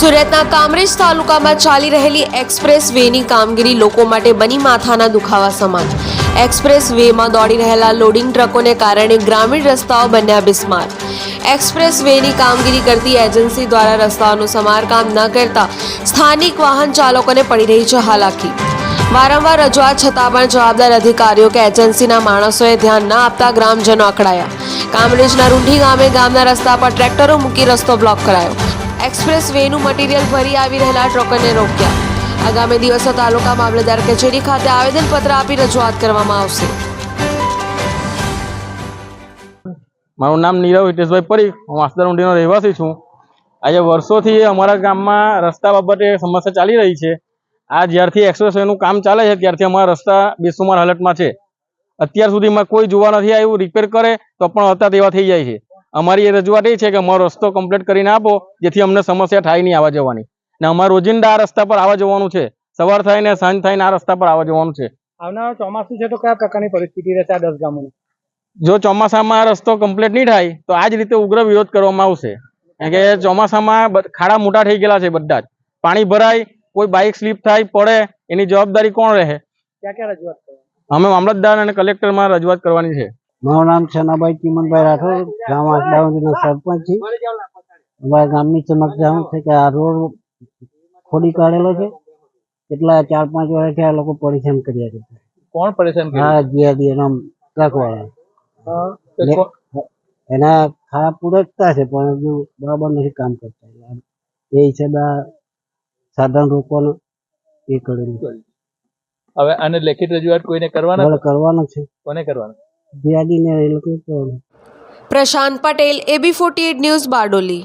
સુરતના કામરેજ તાલુકામાં ચાલી રહેલી એક્સપ્રેસ વેની કામગીરી લોકો માટે બની માથાના દુખાવા સમાન એક્સપ્રેસ વેમાં દોડી રહેલા લોડિંગ ટ્રકોને કારણે ગ્રામીણ રસ્તાઓ બન્યા બિસ્માર. એક્સપ્રેસ વેની કામગીરી કરતી એજન્સી દ્વારા રસ્તાઓનું સમારકામ ન કરતા સ્થાનિક વાહન ચાલકોને પડી રહી છે હાલાકી. વારંવાર રજૂઆત છતાં પણ જવાબદાર અધિકારીઓ કે એજન્સીના માણસોએ ધ્યાન ન આપતા ગ્રામજનો અકળાયા કામરેજના રૂંઢી ગામે ગામના રસ્તા પર ટ્રેક્ટરો મૂકી રસ્તો બ્લોક કરાયો. એક્સપ્રેસ વેનું મટીરીયલ ભરી આવી રહેલા ટ્રકોને રોક્યા. આગામી દિવસો તાલુકા મામલતદાર કચેરી ખાતે આવેદનપત્ર આપી રજૂઆત કરવામાં આવશે. મારું નામ નીરવ હિતેશભાઈ પરીખ, હું વાંસદા ઊંડીનો રહેવાસી છું. આજે વર્ષોથી અમારા ગામમાં રસ્તા બાબતે સમસ્યા ચાલી રહી છે. આ જ્યારથી એક્સપ્રેસ વેનું કામ ચાલે છે, ત્યારથી અમારા રસ્તા બેસુમાર હાલતમાં છે. અત્યાર સુધીમાં કોઈ જોવા નથી આવ્યું, રિપેર કરે તો પણ હતા તેવા થઈ જાય છે. અમારી એ રજૂઆત એ છે કે અમારો રસ્તો કમ્પ્લીટ કરીને આપો જેથી અમને સમસ્યા થાય નહીં આવવા જવાની. ને અમારે રોજિંદા આ રસ્તા પર આવવા જવાનું છે. સવાર થાય ને સાંજ થાય ને આ રસ્તા પર આવવા જવાનું છે. આવનારા ચોમાસું છે તો કયા પ્રકારની પરિસ્થિતિ રહેશે આ દસ ગામોની? જો ચોમાસામાં આ રસ્તો કમ્પ્લીટ નહીં થાય તો આ જ રીતે ઉગ્ર વિરોધ કરવામાં આવશે. કારણ કે ચોમાસામાં ખાડા મોટા થઈ ગયેલા છે બધા જ. પાણી ભરાય કોઈ બાઇક સ્લીપ થાય પડે એની જવાબદારી કોણ રહે? રજૂઆત અમે મામલતદાર અને કલેક્ટરમાં રજૂઆત કરવાની છે. મારું નામ છનાભાઈ ચીમનભાઈ રાઠોડ ગામ આસડાવંજીનો સરપંચ છે. અમારા ગામની સમસ્યા છે કે આ રોડ ખોદી કાઢેલો છે. કેટલા ચાર પાંચ વર્ષથી આ લોકો પરેશાન કર્યા છે. કોણ પરેશાન હા જીઆરડી એના ટ્રક વાળા એના ખાડા પૂરકતા છે પણ હજુ બરાબર નથી કામ કરતા. એ હિસાબે આ સાધન રોકવાનું એ કરેલું હવે આને લેખિત રજૂઆત કોઈને કરવાના? કરવાનો કરવાનું છે. કોને કરવાના? જીઆરડી ને એ લોકો Prashant Patel AB forty news Bardoli.